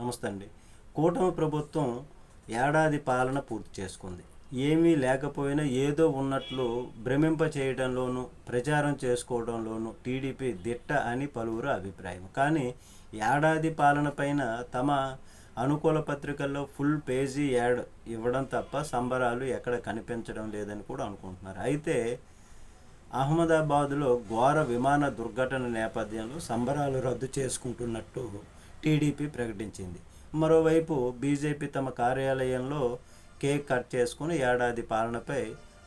నమస్తే అండి. కూటమి ప్రభుత్వం ఏడాది పాలన పూర్తి చేసుకుంది. ఏమీ లేకపోయినా ఏదో ఉన్నట్లు భ్రమింప చేయడంలోనూ ప్రచారం చేసుకోవడంలోనూ టీడీపీ దిట్ట అని పలువురు అభిప్రాయం. కానీ ఏడాది పాలన పైన తమ అనుకూల పత్రికల్లో ఫుల్ పేజీ యాడ్ ఇవ్వడం తప్ప సంబరాలు ఎక్కడ కనిపించడం లేదని కూడా అనుకుంటున్నారు. అయితే అహ్మదాబాద్లో ఘోర విమాన దుర్ఘటన నేపథ్యంలో సంబరాలు రద్దు చేసుకుంటున్నట్టు టీడీపీ ప్రకటించింది. మరోవైపు బీజేపీ తమ కార్యాలయంలో కేక్ కట్ చేసుకుని ఏడాది పాలనపై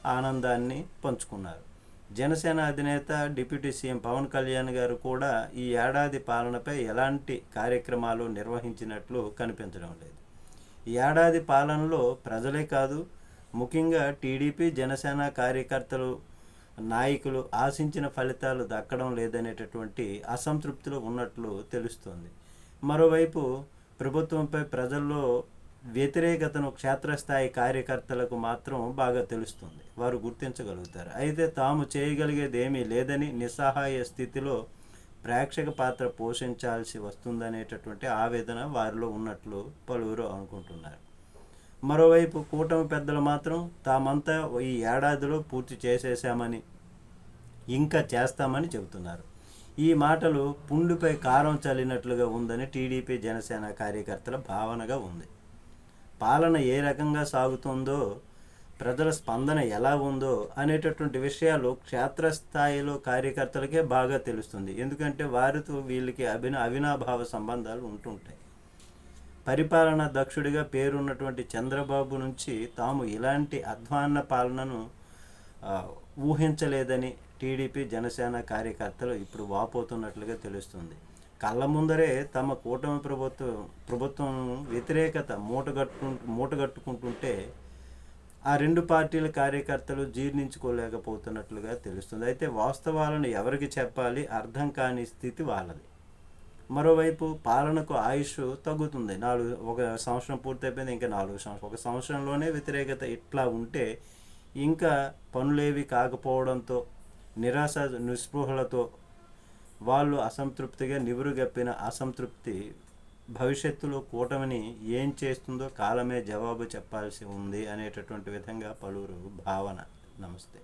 ఆనందాన్ని పంచుకున్నారు. జనసేన అధినేత డిప్యూటీ సీఎం పవన్ కళ్యాణ్ గారు కూడా ఈ ఏడాది పాలనపై ఎలాంటి కార్యక్రమాలు నిర్వహించినట్లు కనిపించడం లేదు. ఏడాది పాలనలో ప్రజలే కాదు ముఖ్యంగా టీడీపీ జనసేన కార్యకర్తలు నాయకులు ఆశించిన ఫలితాలు దక్కడం లేదనేటటువంటి అసంతృప్తిలో ఉన్నట్లు తెలుస్తోంది. మరోవైపు ప్రభుత్వంపై ప్రజల్లో వ్యతిరేకతను క్షేత్రస్థాయి కార్యకర్తలకు మాత్రం బాగా తెలుస్తుంది. వారు గుర్తించగలుగుతారు. అయితే తాము చేయగలిగేది ఏమీ లేదని నిస్సహాయ స్థితిలో ప్రేక్షక పాత్ర పోషించాల్సి వస్తుందనేటటువంటి ఆవేదన వారిలో ఉన్నట్లు పలువురు అనుకుంటున్నారు. మరోవైపు కూటమి పెద్దలు మాత్రం తామంతా ఈ ఏడాదిలో పూర్తి చేసేసామని ఇంకా చేస్తామని చెబుతున్నారు. ఈ మాటలు పుండుపై కారం చల్లినట్లుగా ఉందని టీడీపీ జనసేన కార్యకర్తల భావనగా ఉంది. పాలన ఏ రకంగా సాగుతుందో ప్రజల స్పందన ఎలా ఉందో అనేటటువంటి విషయాలు క్షేత్రస్థాయిలో కార్యకర్తలకే బాగా తెలుస్తుంది. ఎందుకంటే వారితో వీళ్ళకి అభిన అవినాభావ సంబంధాలు ఉంటుంటాయి. పరిపాలన దక్షుడిగా పేరున్నటువంటి చంద్రబాబు నుంచి తాము ఇలాంటి అధ్వాన్న పాలనను ఊహించలేదని టీడీపీ జనసేన కార్యకర్తలు ఇప్పుడు వాపోతున్నట్లుగా తెలుస్తుంది. కళ్ళ ముందరే తమ కూటమి ప్రభుత్వం ప్రభుత్వం వ్యతిరేకత మూటగట్టు మూటగట్టుకుంటుంటే ఆ రెండు పార్టీల కార్యకర్తలు జీర్ణించుకోలేకపోతున్నట్లుగా తెలుస్తుంది. అయితే వాస్తవాలను ఎవరికి చెప్పాలి? అర్థం కాని స్థితి వాళ్ళది. మరోవైపు పాలనకు ఆయుష్ తగ్గుతుంది. నాలుగు ఒక సంవత్సరం పూర్తయిపోయింది ఇంకా నాలుగు సంవత్సరం ఒక సంవత్సరంలోనే వ్యతిరేకత ఇట్లా ఉంటే ఇంకా పనులేవి కాకపోవడంతో నిరాశ నిస్పృహలతో వాళ్ళు అసంతృప్తిగా నివురుగప్పిన అసంతృప్తి భవిష్యత్తులో కూటమిని ఏం చేస్తుందో కాలమే జవాబు చెప్పాల్సి ఉంది అనేటటువంటి విధంగా పలువురు భావన. నమస్తే.